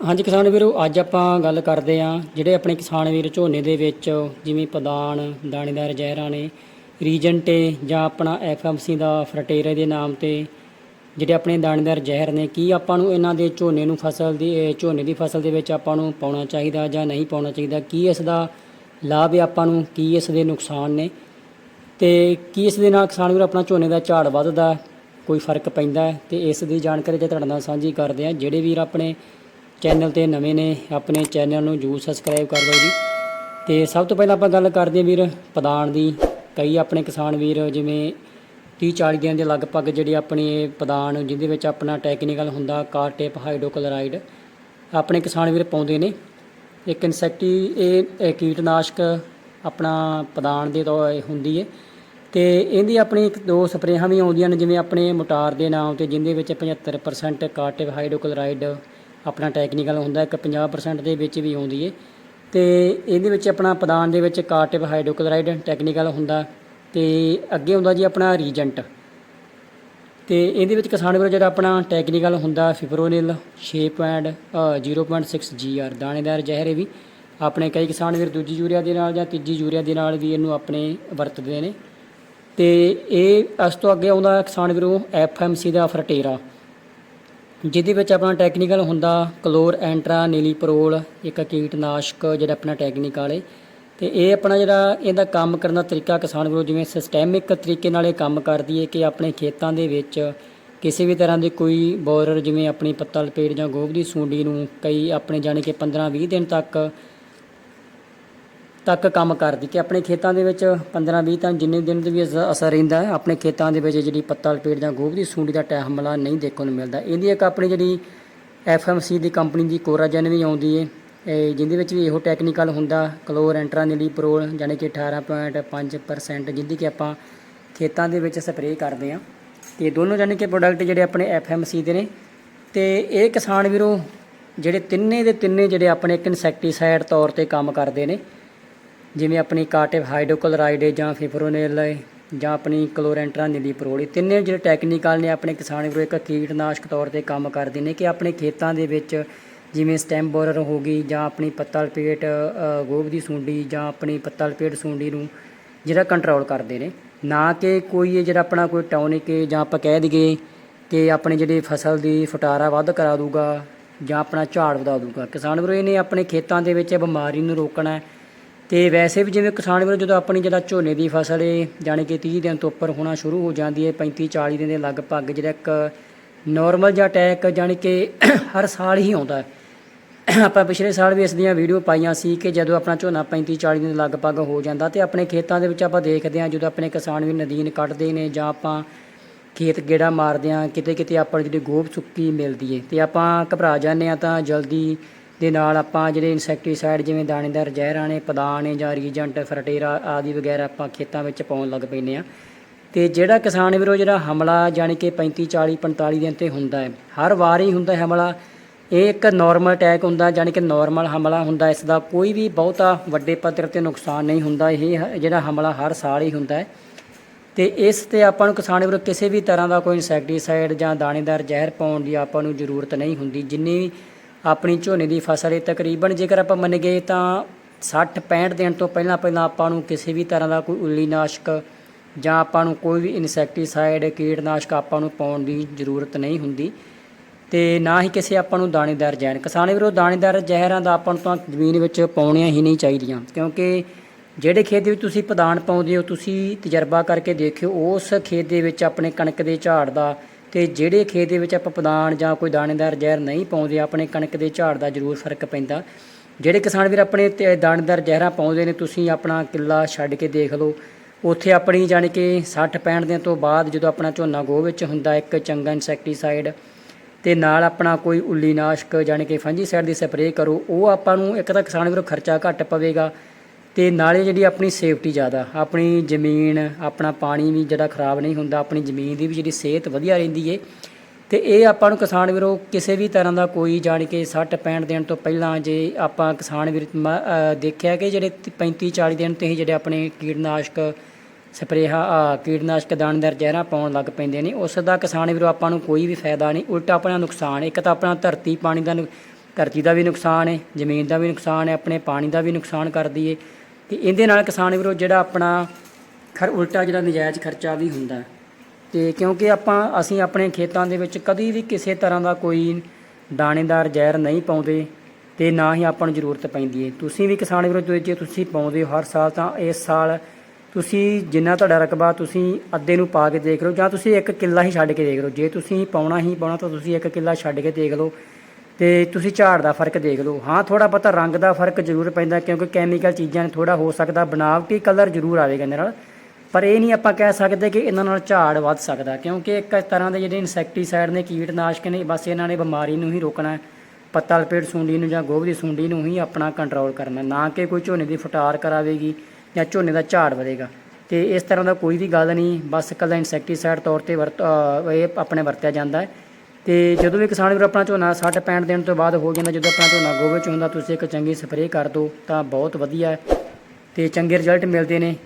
ਹਾਂਜੀ ਕਿਸਾਨ ਵੀਰੋ, ਅੱਜ ਆਪਾਂ ਗੱਲ ਕਰਦੇ ਆਂ ਜਿਹੜੇ ਆਪਣੇ ਕਿਸਾਨ ਵੀਰ ਝੋਨੇ ਦੇ ਵਿੱਚ ਜਿਵੇਂ ਪਦਾਨ ਦਾਣੇਦਾਰ ਜ਼ਹਿਰਾਂ ਨੇ, ਰੀਜੈਂਟੇ ਜਾਂ ਆਪਣਾ ਐਫਐਮਸੀ ਦਾ ਫਰਟੇਰੇ ਦੇ ਨਾਮ ਤੇ ਜਿਹੜੇ ਆਪਣੇ ਦਾਣੇਦਾਰ ਜ਼ਹਿਰ ਨੇ, ਕੀ ਆਪਾਂ ਨੂੰ ਇਹਨਾਂ ਦੇ ਝੋਨੇ ਨੂੰ ਫਸਲ ਦੀ ਝੋਨੇ ਦੀ ਫਸਲ ਦੇ ਵਿੱਚ ਆਪਾਂ ਨੂੰ ਪਾਉਣਾ ਚਾਹੀਦਾ ਜਾਂ ਨਹੀਂ ਪਾਉਣਾ ਚਾਹੀਦਾ, ਕੀ ਇਸ ਦਾ ਲਾਭ ਹੈ ਆਪਾਂ ਨੂੰ, ਕੀ ਇਸ ਦੇ ਨੁਕਸਾਨ ਨੇ? ਤੇ ਕੀ ਇਸ ਦੇ ਨਾਲ ਕਿਸਾਨ ਵੀਰ, ਆਪਣਾ ਝੋਨੇ ਦਾ ਝਾੜ ਵੱਧਦਾ, ਕੋਈ ਫ਼ਰਕ ਪੈਂਦਾ ਹੈ? ਤੇ ਇਸ ਦੀ ਜਾਣਕਾਰੀ ਜੇ ਤੁਹਾਡੇ ਨਾਲ ਸਾਂਝੀ ਕਰਦੇ ਆ ਜਿਹੜੇ ਵੀਰ ਆਪਣੇ ਚੈਨਲ ਤੇ ਨਵੇਂ ਨੇ, ਆਪਣੇ ਚੈਨਲ ਨੂੰ ਜਰੂਰ ਸਬਸਕ੍ਰਾਈਬ ਕਰ ਲਓ ਜੀ। ਤੇ ਸਭ ਤੋਂ ਪਹਿਲਾਂ ਆਪਾਂ ਗੱਲ ਕਰਦੇ ਹਾਂ ਵੀਰ ਪਦਾਨ ਦੀ। ਕਈ ਆਪਣੇ ਕਿਸਾਨ ਵੀਰ ਜਿਵੇਂ 30 40 ਦਿਨ ਦੇ ਲਗਭਗ ਜਿਹੜੇ ਆਪਣੇ ਇਹ ਪਦਾਨ ਜਿਹਦੇ ਵਿੱਚ ਆਪਣਾ ਟੈਕਨੀਕਲ ਹੁੰਦਾ ਕਾਰਟੇਪ ਹਾਈਡਰੋਕਲੋਰਾਈਡ ਆਪਣੇ ਕਿਸਾਨ ਵੀਰ ਪਾਉਂਦੇ ਨੇ। ਇੱਕ ਇਨਸੈਕਟੀ ਇਹ ਕੀਟਨਾਸ਼ਕ ਆਪਣਾ ਪਦਾਨ ਦੇ ਤੋਂ ਹੁੰਦੀ ਹੈ। ਤੇ ਇਹਦੀ ਆਪਣੀ ਇੱਕ ਦੋ ਸਪਰੇਹਾਂ ਵੀ ਆਉਂਦੀਆਂ ਨੇ, ਜਿਵੇਂ ਆਪਣੇ ਮੋਟਾਰ ਦੇ ਨਾਮ ਤੇ ਜਿੰਦੇ ਵਿੱਚ 75% ਕਾਰਟਿਵ ਹਾਈਡਰੋਕਲੋਰਾਈਡ ਆਪਣਾ ਟੈਕਨੀਕਲ ਹੁੰਦਾ, ਇੱਕ 50% ਦੇ ਵਿੱਚ ਵੀ ਆਉਂਦੀ ਹੈ ਤੇ ਇਹਦੇ ਵਿੱਚ ਆਪਣਾ ਪਦਾਨ ਦੇ ਵਿੱਚ ਕਾਰਟਿਵ ਹਾਈਡਰੋਕਲੋਰਾਈਡ ਟੈਕਨੀਕਲ ਹੁੰਦਾ, ਤੇ ਅੱਗੇ ਹੁੰਦਾ ਜੀ ਆਪਣਾ ਰੀਜੈਂਟ ਤੇ ਇਹਦੇ ਵਿੱਚ ਕਿਸਾਨ ਵੀਰੋ ਜਿਹੜਾ ਆਪਣਾ ਟੈਕਨੀਕਲ ਹੁੰਦਾ ਫਿਬਰੋਨਿਲ 6.0.6 GR ਦਾਣੇਦਾਰ ਜ਼ਹਿਰ ਇਹ ਵੀ। ਆਪਣੇ ਕਈ ਕਿਸਾਨ ਵੀਰ ਦੂਜੀ ਯੂਰੀਆ ਦੇ ਨਾਲ ਜਾਂ ਤੀਜੀ ਯੂਰੀਆ ਦੇ ਨਾਲ ਵੀ ਇਹਨੂੰ ਆਪਣੇ ਵਰਤਦੇ ਨੇ। ਤੇ ਇਹ ਇਸ ਤੋਂ ਅੱਗੇ ਆਉਂਦਾ ਕਿਸਾਨ ਵੀਰੋ, ਐਫਐਮਸੀ ਦਾ ਫਰਟੇਰਾ। ਜਿਹਦੇ ਵਿੱਚ ਆਪਣਾ ਟੈਕਨੀਕਲ ਹੁੰਦਾ ਕਲੋਰ, ਐਂਟਰਾ ਨੀਲੀਪਰੋਲ ਇੱਕ ਕੀਟਨਾਸ਼ਕ, ਜਿਹੜਾ ਆਪਣਾ ਟੈਕਨੀਕਲ ਹੈ ਤੇ ਇਹ ਆਪਣਾ ਜਿਹੜਾ ਇਹਦਾ ਕੰਮ ਕਰਨ ਦਾ ਤਰੀਕਾ ਕਿਸਾਨ ਵੱਲੋਂ ਜਿਵੇਂ ਸਿਸਟੈਮਿਕ ਤਰੀਕੇ ਨਾਲ ਇਹ ਕੰਮ ਕਰਦੀ ਹੈ ਕਿ ਆਪਣੇ ਖੇਤਾਂ ਦੇ ਵਿੱਚ ਕਿਸੇ ਵੀ ਤਰ੍ਹਾਂ ਦੇ ਕੋਈ ਬੋਰਰ ਜਿਵੇਂ ਆਪਣੀ ਪੱਤਾ, ਲਪੇਟ ਜਾਂ ਗੋਭ ਦੀ ਸੁੰਡੀ ਨੂੰ ਕਈ ਆਪਣੇ ਜਾਣੀ ਕਿ 15 20 ਦਿਨ ਤੱਕ ਤੱਕ ਕੰਮ ਕਰਦੀ ਕਿ ਆਪਣੇ ਖੇਤਾਂ ਦੇ ਵਿੱਚ 15 20 ਤਾਂ ਜਿੰਨੇ ਦਿਨ ਦੇ ਵੀ ਅਸ- ਅਸਰ ਰਹਿੰਦਾ ਹੈ, ਆਪਣੇ ਖੇਤਾਂ ਦੇ ਵਿੱਚ ਜਿਹੜੀ ਪੱਤਾ ਲਪੇਟ ਜਾਂ ਗੋਭ ਦੀ ਸੂੰਡੀ ਦਾ ਟੈ ਹਮਲਾ ਨਹੀਂ ਦੇਖਣ ਨੂੰ ਮਿਲਦਾ। ਇਹਦੀ ਇੱਕ ਆਪਣੀ ਜਿਹੜੀ ਐਫਐਮਸੀ ਦੀ ਕੰਪਨੀ ਦੀ ਕੋਰਾਜਨ ਵੀ ਆਉਂਦੀ ਹੈ ਇਹ ਜਿਹਦੇ ਵਿੱਚ ਵੀ ਇਹੋ ਟੈਕਨੀਕਲ ਹੁੰਦਾ ਕਲੋਰ ਐਂਟਰਾਨਿਲੀਪਰੋਲ ਯਾਨੀ ਕਿ 18.5% ਜਿਹਦੀ ਕਿ ਆਪਾਂ ਖੇਤਾਂ ਦੇ ਵਿੱਚ ਸਪਰੇਅ ਕਰਦੇ ਹਾਂ। ਤੇ ਦੋਨੋਂ ਯਾਨੀ ਕਿ ਪ੍ਰੋਡਕਟ ਜਿਹੜੇ ਆਪਣੇ ਐਫਐਮਸੀ ਦੇ ਨੇ। ਤੇ ਇਹ ਕਿਸਾਨ ਵੀਰੋ, ਜਿਹੜੇ ਤਿੰਨੇ ਦੇ ਤਿੰਨੇ ਜਿਹੜੇ ਆਪਣੇ ਇੱਕ ਇਨਸੈਕਟੀਸਾਈਡ ਤੌਰ ਤੇ ਕੰਮ ਕਰਦੇ ਨੇ ਜਿਵੇਂ ਆਪਣੀ ਕਾਰਟਿਵ ਹਾਈਡਰੋਕਲੋਰਾਈਡ ਜਾਂ ਫਿਫਰੋਨੇਲ ਹੈ ਜਾਂ ਆਪਣੀ ਕਲੋਰੈਂਟਰਾ ਨੀਲੀ ਪਰੋਲੀ ਤਿੰਨੇ ਜਿਹੜੇ ਟੈਕਨੀਕਲ ਨੇ ਆਪਣੇ ਕਿਸਾਨ ਵੀਰੋ, ਇੱਕ ਕੀਟਨਾਸ਼ਕ ਤੌਰ ਤੇ ਕੰਮ ਕਰਦੇ ਨੇ ਕਿ ਆਪਣੇ ਖੇਤਾਂ ਦੇ ਵਿੱਚ ਜਿਵੇਂ ਸਟੈਮ ਬੋਰਰ ਹੋ ਗਈ ਜਾਂ ਆਪਣੀ ਪੱਤਾ ਲਪੇਟ ਗੋਭ ਦੀ ਸੁੰਡੀ ਜਾਂ ਆਪਣੀ ਪੱਤਾ ਲਪੇਟ ਸੁੰਡੀ ਨੂੰ ਜਿਹੜਾ ਕੰਟਰੋਲ ਕਰਦੇ ਨੇ। ਨਾ ਕਿ ਕੋਈ ਇਹ ਜਿਹੜਾ ਆਪਣਾ ਕੋਈ ਟੌਨਿਕ ਜਾਂ ਆਪਾਂ ਕਹਿ ਦਈਏ ਕਿ ਆਪਣੇ ਜਿਹੜੀ ਫਸਲ ਦੀ ਫਟਾਰਾ ਵੱਧ ਕਰਾ ਦੂਗਾ ਜਾਂ ਆਪਣਾ ਝਾੜ ਵਧਾ ਦੂਗਾ ਕਿਸਾਨ ਵੀਰੋ, ਇਹਨੇ ਆਪਣੇ ਖੇਤਾਂ ਦੇ ਵਿੱਚ ਇਹ ਬਿਮਾਰੀ ਨੂੰ ਰੋਕਣਾ ਹੈ। ਤੇ ਵੈਸੇ ਵੀ ਜਿਵੇਂ ਕਿਸਾਨ ਵੀਰੋ, ਜਦੋਂ ਆਪਣੀ ਜਿਹੜਾ ਝੋਨੇ ਦੀ ਫਸਲ ਏ, ਜਾਣੀ ਕਿ 30 ਦਿਨ ਤੋਂ ਉੱਪਰ ਹੋਣਾ ਸ਼ੁਰੂ ਹੋ ਜਾਂਦੀ ਹੈ 35 40 ਦਿਨ ਦੇ ਲਗਭਗ ਜਿਹੜਾ ਇੱਕ ਨਾਰਮਲ ਜਿਹਾ ਅਟੈਕ ਜਾਣੀ ਕਿ ਹਰ ਸਾਲ ਹੀ ਆਉਂਦਾ ਆਪਾਂ ਪਿਛਲੇ ਸਾਲ ਵੀ ਇਸ ਦੀਆਂ ਵੀਡੀਓ ਪਾਈਆਂ ਸੀ ਕਿ ਜਦੋਂ ਆਪਣਾ ਝੋਨਾ 35 40 ਦਿਨ ਲਗਭਗ ਹੋ ਜਾਂਦਾ ਤੇ ਆਪਣੇ ਖੇਤਾਂ ਦੇ ਵਿੱਚ ਆਪਾਂ ਦੇਖਦੇ ਹਾਂ, ਜਦੋਂ ਆਪਣੇ ਕਿਸਾਨ ਵੀ ਨਦੀਨ ਕੱਢਦੇ ਨੇ ਜਾਂ ਆਪਾਂ ਖੇਤ ਗੇੜਾ ਮਾਰਦੇ ਹਾਂ ਕਿਤੇ ਕਿਤੇ ਆਪਾਂ ਜਿਹੜੀ ਗੋਭ ਸੁੱਕੀ ਮਿਲਦੀ ਏ ਤੇ ਆਪਾਂ ਘਬਰਾ ਜਾਂਦੇ ਹਾਂ ਤਾਂ ਜਲਦੀ ਦੇ ਨਾਲ ਆਪਾਂ ਜਿਹੜੇ ਇਨਸੈਕਟੀਸਾਈਡ ਜਿਵੇਂ ਦਾਣੇਦਾਰ ਜ਼ਹਿਰਾਂ ਨੇ, ਪਦਾਨ ਨੇ ਜਾਂ ਰੀਜੈਂਟ, ਫਰਟੇਰਾ ਆਦਿ ਵਗੈਰਾ ਆਪਾਂ ਖੇਤਾਂ ਵਿੱਚ ਪਾਉਣ ਲੱਗ ਪੈਂਦੇ ਆ ਤੇ ਜਿਹੜਾ ਕਿਸਾਨ ਵੀਰੋ ਜਿਹੜਾ ਹਮਲਾ ਜਾਣੀ ਕਿ 35 40 45 ਦਿਨ ਤੇ ਹੁੰਦਾ ਹੈ, ਹਰ ਵਾਰ ਹੀ ਹੁੰਦਾ ਹਮਲਾ। ਇਹ ਇੱਕ ਨਾਰਮਲ ਅਟੈਕ ਹੁੰਦਾ, ਜਾਣੀ ਕਿ ਨਾਰਮਲ ਹਮਲਾ ਹੁੰਦਾ, ਇਸ ਦਾ ਕੋਈ ਵੀ ਬਹੁਤਾ ਵੱਡੇ ਪੱਧਰ ਤੇ ਨੁਕਸਾਨ ਨਹੀਂ ਹੁੰਦਾ, ਇਹ ਜਿਹੜਾ ਹਮਲਾ ਹਰ ਸਾਲ ਹੀ ਹੁੰਦਾ ਹੈ। ਤੇ ਇਸ ਤੇ ਆਪਾਂ ਨੂੰ ਕਿਸਾਨ ਵੀਰੋ ਕਿਸੇ ਵੀ ਤਰ੍ਹਾਂ ਦਾ ਕੋਈ ਇਨਸੈਕਟੀਸਾਈਡ ਜਾਂ ਦਾਣੇਦਾਰ ਜ਼ਹਿਰ ਪਾਉਣ ਦੀ ਆਪਾਂ ਨੂੰ ਜ਼ਰੂਰਤ ਨਹੀਂ ਹੁੰਦੀ, ਜਿੰਨੀ ਆਪਣੀ ਝੋਨੇ ਦੀ ਫਸਲ ਹੈ ਤਕਰੀਬਨ ਜੇਕਰ ਆਪਾਂ ਮੰਨ ਗਏ ਤਾਂ 60 65 ਦਿਨ ਤੋਂ ਪਹਿਲਾਂ ਪਹਿਲਾਂ ਆਪਾਂ ਨੂੰ ਕਿਸੇ ਵੀ ਤਰ੍ਹਾਂ ਦਾ ਕੋਈ ਉੱਲੀਨਾਸ਼ਕ ਜਾਂ ਆਪਾਂ ਨੂੰ ਕੋਈ ਵੀ ਇਨਸੈਕਟੀਸਾਈਡ, ਕੀਟਨਾਸ਼ਕ ਆਪਾਂ ਨੂੰ ਪਾਉਣ ਦੀ ਜ਼ਰੂਰਤ ਨਹੀਂ ਹੁੰਦੀ। ਤੇ ਨਾ ਹੀ ਕਿਸੇ ਆਪਾਂ ਨੂੰ ਦਾਣੇਦਾਰ ਜ਼ਹਿਰ, ਕਿਸਾਨ ਵੀਰੋ ਦਾਣੇਦਾਰ ਜ਼ਹਿਰਾਂ ਦਾ ਆਪਾਂ ਨੂੰ ਤਾਂ ਜ਼ਮੀਨ ਵਿੱਚ ਪਾਉਣੀਆਂ ਹੀ ਨਹੀਂ ਚਾਹੀਦੀਆਂ। ਕਿਉਂਕਿ ਜਿਹੜੇ ਖੇਤ ਵਿੱਚ ਤੁਸੀਂ ਪਦਾਨ ਪਾਉਂਦੇ ਹੋ, ਤੁਸੀਂ ਤਜਰਬਾ ਕਰਕੇ ਦੇਖਿਓ, ਉਸ ਖੇਤ ਦੇ ਵਿੱਚ ਆਪਣੇ ਕਣਕ ਦੇ ਝਾੜ ਦਾ ਤੇ ਜਿਹੜੇ ਖੇਤ ਦੇ ਵਿੱਚ ਆਪਾਂ ਪਦਾਨ ਜਾਂ ਕੋਈ ਦਾਣੇਦਾਰ ਜ਼ਹਿਰ ਨਹੀਂ ਪਾਉਂਦੇ, ਆਪਣੇ ਕਣਕ ਦੇ ਝਾੜ ਦਾ ਜ਼ਰੂਰ ਫ਼ਰਕ ਪੈਂਦਾ। ਜਿਹੜੇ ਕਿਸਾਨ ਵੀਰ ਆਪਣੇ ਦਾਣੇਦਾਰ ਜ਼ਹਿਰਾਂ ਪਾਉਂਦੇ ਨੇ, ਤੁਸੀਂ ਆਪਣਾ ਕਿੱਲਾ ਛੱਡ ਕੇ ਦੇਖ ਲਓ। ਉੱਥੇ ਆਪਣੀ ਜਾਣੀ ਕਿ 60 65 ਦਿਨ ਤੋਂ ਬਾਅਦ ਜਦੋਂ ਆਪਣਾ ਝੋਨਾ ਗੋਹ ਵਿੱਚ ਹੁੰਦਾ, ਇੱਕ ਚੰਗਾ ਇਨਸੈਕਟੀਸਾਈਡ ਤੇ ਨਾਲ ਆਪਣਾ ਕੋਈ ਉੱਲੀ ਨਾਸ਼ਕ ਜਾਣੀ ਕਿ ਫੰਜੀਸਾਈਡ ਦੀ ਸਪਰੇਅ ਕਰੋ, ਉਹ ਆਪਾਂ ਨੂੰ ਇੱਕ ਤਾਂ ਕਿਸਾਨ ਵੀਰੋ ਖਰਚਾ ਘੱਟ ਪਵੇਗਾ ਤੇ ਨਾਲੇ ਜਿਹੜੀ ਆਪਣੀ ਸੇਫਟੀ ਜ਼ਿਆਦਾ, ਆਪਣੀ ਜ਼ਮੀਨ, ਆਪਣਾ ਪਾਣੀ ਵੀ ਜਿਹੜਾ ਖਰਾਬ ਨਹੀਂ ਹੁੰਦਾ, ਆਪਣੀ ਜ਼ਮੀਨ ਦੀ ਵੀ ਜਿਹੜੀ ਸਿਹਤ ਵਧੀਆ ਰਹਿੰਦੀ ਏ। ਤੇ ਇਹ ਆਪਾਂ ਨੂੰ ਕਿਸਾਨ ਵੀਰੋ ਕਿਸੇ ਵੀ ਤਰ੍ਹਾਂ ਦਾ ਕੋਈ ਜਾਣ ਕੇ 60 65 ਦਿਨ ਤੋਂ ਪਹਿਲਾਂ ਜੇ ਆਪਾਂ ਕਿਸਾਨ ਵੀਰ ਮ- ਦੇਖਿਆ ਕਿ ਜਿਹੜੇ 35 40 ਦਿਨ ਤੋਂ ਹੀ ਜਿਹੜੇ ਆਪਣੇ ਕੀਟਨਾਸ਼ਕ ਸਪਰੇਹਾ, ਆ, ਕੀਟਨਾਸ਼ਕ ਦਾਣੇਦਾਰ ਜ਼ਹਿਰਾਂ ਪਾਉਣ ਲੱਗ ਪੈਂਦੇ ਨੇ, ਉਸ ਦਾ ਕਿਸਾਨ ਵੀਰੋ ਆਪਾਂ ਨੂੰ ਕੋਈ ਵੀ ਫਾਇਦਾ ਨਹੀਂ, ਉਲਟਾ ਆਪਣਾ ਨੁਕਸਾਨ, ਇੱਕ ਤਾਂ ਆਪਣਾ ਧਰਤੀ ਪਾਣੀ ਦਾ ਨੁ- ਧਰਤੀ ਦਾ ਵੀ ਨੁਕਸਾਨ ਹੈ ਜ਼ਮੀਨ ਦਾ ਵੀ ਨੁਕਸਾਨ ਹੈ ਆਪਣੇ ਪਾਣੀ ਦਾ ਵੀ ਨੁਕਸਾਨ ਕਰਦੀ ਹੈ ਤੇ ਇਹਦੇ ਨਾਲ ਕਿਸਾਨ ਵੀਰੋ ਜਿਹੜਾ ਆਪਣਾ ਖਰ ਉਲਟਾ ਜਿਹੜਾ ਨਜਾਇਜ਼ ਖਰਚਾ ਵੀ ਹੁੰਦਾ ਹੈ। ਤੇ ਕਿਉਂਕਿ ਆਪਾਂ, ਅਸੀਂ ਆਪਣੇ ਖੇਤਾਂ ਦੇ ਵਿੱਚ ਕਦੀ ਵੀ ਕਿਸੇ ਤਰ੍ਹਾਂ ਦਾ ਕੋਈ ਦਾਣੇਦਾਰ ਜ਼ਹਿਰ ਨਹੀਂ ਪਾਉਂਦੇ ਤੇ ਨਾ ਹੀ ਆਪਾਂ ਨੂੰ ਜ਼ਰੂਰਤ ਪੈਂਦੀ ਹੈ। ਤੁਸੀਂ ਵੀ ਕਿਸਾਨ ਵੀਰੋ, ਜੇ ਤੁਸੀਂ ਪਾਉਂਦੇ ਹੋ ਹਰ ਸਾਲ ਤਾਂ ਇਸ ਸਾਲ ਤੁਸੀਂ ਜਿੰਨਾ ਤੁਹਾਡਾ ਰਕਬਾ ਤੁਸੀਂ ਅੱਧੇ ਨੂੰ ਪਾ ਕੇ ਦੇਖ ਲਓ ਜਾਂ ਤੁਸੀਂ ਇੱਕ ਕਿੱਲਾ ਹੀ ਛੱਡ ਕੇ ਦੇਖ ਲਓ। ਜੇ ਤੁਸੀਂ ਪਾਉਣਾ ਹੀ ਪਾਉਣਾ ਤਾਂ ਤੁਸੀਂ ਇੱਕ ਕਿੱਲਾ ਛੱਡ ਕੇ ਦੇਖ ਲਓ। ਤੇ ਤੁਸੀਂ ਝਾੜ ਦਾ ਫ਼ਰਕ ਦੇਖ ਲਓ। ਹਾਂ ਥੋੜਾ ਬਹੁਤਾ ਰੰਗ ਦਾ ਫ਼ਰਕ ਜ਼ਰੂਰ ਪੈਂਦਾ ਕਿਉਂਕਿ ਕੈਮੀਕਲ ਚੀਜ਼ਾਂ ਨੇ ਥੋੜਾ ਹੋ ਸਕਦਾ ਬਣਾਵਟੀ ਕਲਰ ਜ਼ਰੂਰ ਆਵੇਗਾ ਇਹਨਾਂ ਨਾਲ। ਪਰ ਇਹ ਨਹੀਂ ਆਪਾਂ ਕਹਿ ਸਕਦੇ ਕਿ ਇਹਨਾਂ ਨਾਲ ਝਾੜ ਵੱਧ ਸਕਦਾ, ਕਿਉਂਕਿ ਇੱਕ ਤਰ੍ਹਾਂ ਦੇ ਜਿਹੜੇ ਇਨਸੈਕਟੀਸਾਈਡ ਨੇ, ਕੀਟਨਾਸ਼ਕ ਨੇ, ਬਸ ਇਹਨਾਂ ਨੇ ਬਿਮਾਰੀ ਨੂੰ ਹੀ ਰੋਕਣਾ ਹੈ। ਪੱਤਾ ਲਪੇਟ ਸੁੰਡੀ ਨੂੰ ਜਾਂ ਗੋਭ ਦੀ ਸੁੰਡੀ ਨੂੰ ਹੀ ਆਪਣਾ ਕੰਟਰੋਲ ਕਰਨਾ, ਨਾ ਕਿ ਕੋਈ ਝੋਨੇ ਦੀ ਫਟਾਰ ਕਰਾਵੇਗੀ ਜਾਂ ਝੋਨੇ ਦਾ ਝਾੜ ਵਧੇਗਾ। ਤੇ ਇਸ ਤਰ੍ਹਾਂ ਦਾ ਕੋਈ ਵੀ ਗੱਲ ਨਹੀਂ, ਬਸ ਇਕੱਲਾ ਇਨਸੈਕਟੀਸਾਈਡ ਤੌਰ ਤੇ ਵਰਤ ਇਹ ਆਪਣੇ ਵਰਤਿਆ ਜਾਂਦਾ ਹੈ। ਤੇ ਜਦੋਂ ਵੀ ਕਿਸਾਨ ਵੀਰ ਆਪਣਾ ਝੋਨਾ 60 65 ਦਿਨ ਤੋਂ ਬਾਅਦ ਹੋ ਜਾਂਦਾ, ਜਦੋਂ ਆਪਣਾ ਝੋਨਾ ਗੋਭੇ ਚ ਹੁੰਦਾ, ਤੁਸੀਂ ਇੱਕ ਚੰਗੀ ਸਪਰੇਅ ਕਰ ਦਿਓ, ਤਾਂ ਬਹੁਤ ਵਧੀਆ ਹੈ। ਤੇ ਚੰਗੇ ਰਿਜ਼ਲਟ ਮਿਲਦੇ ਨੇ।